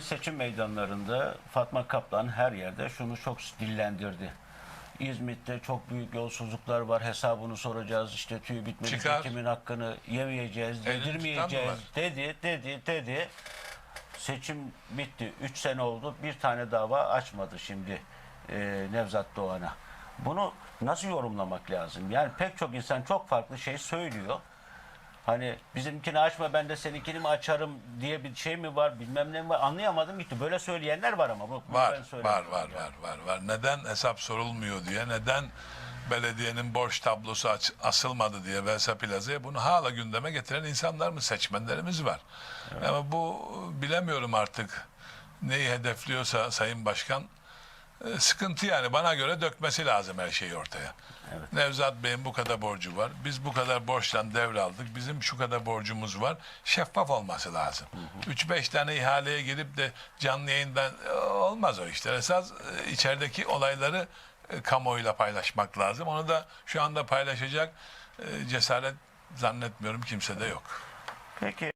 Bugün seçim meydanlarında Fatma Kaplan her yerde şunu çok dillendirdi. İzmit'te çok büyük yolsuzluklar var. Hesabını soracağız. İşte tüy bitmedi. Çıkar. Seçimin hakkını yemeyeceğiz, Elini yedirmeyeceğiz dedi, dedi, dedi. Seçim bitti. 3 sene oldu. Bir tane dava açmadı şimdi e, Nevzat Doğan'a. Bunu nasıl yorumlamak lazım? Yani pek çok insan çok farklı şey söylüyor. Hani bizimkini açma ben de seninkini mi açarım diye bir şey mi var bilmem ne mi var anlayamadım gitti. Böyle söyleyenler var ama. Bu, Var, ben var, var, yani. var, var, var. Neden hesap sorulmuyor diye, neden belediyenin borç tablosu aç- asılmadı diye Versa Plaza'ya bunu hala gündeme getiren insanlar mı, seçmenlerimiz var. Ama bu bilemiyorum artık neyi hedefliyorsa Sayın Başkan sıkıntı yani bana göre dökmesi lazım her şeyi ortaya. Nevzat Bey'in bu kadar borcu var. Biz bu kadar borçtan devraldık. Bizim şu kadar borcumuz var. Şeffaf olması lazım. 3-5 tane ihaleye girip de canlı yayından e, olmaz o işler. Esas e, içerideki olayları e, kamuoyuyla paylaşmak lazım. Onu da şu anda paylaşacak cesaret zannetmiyorum kimsede yok. Peki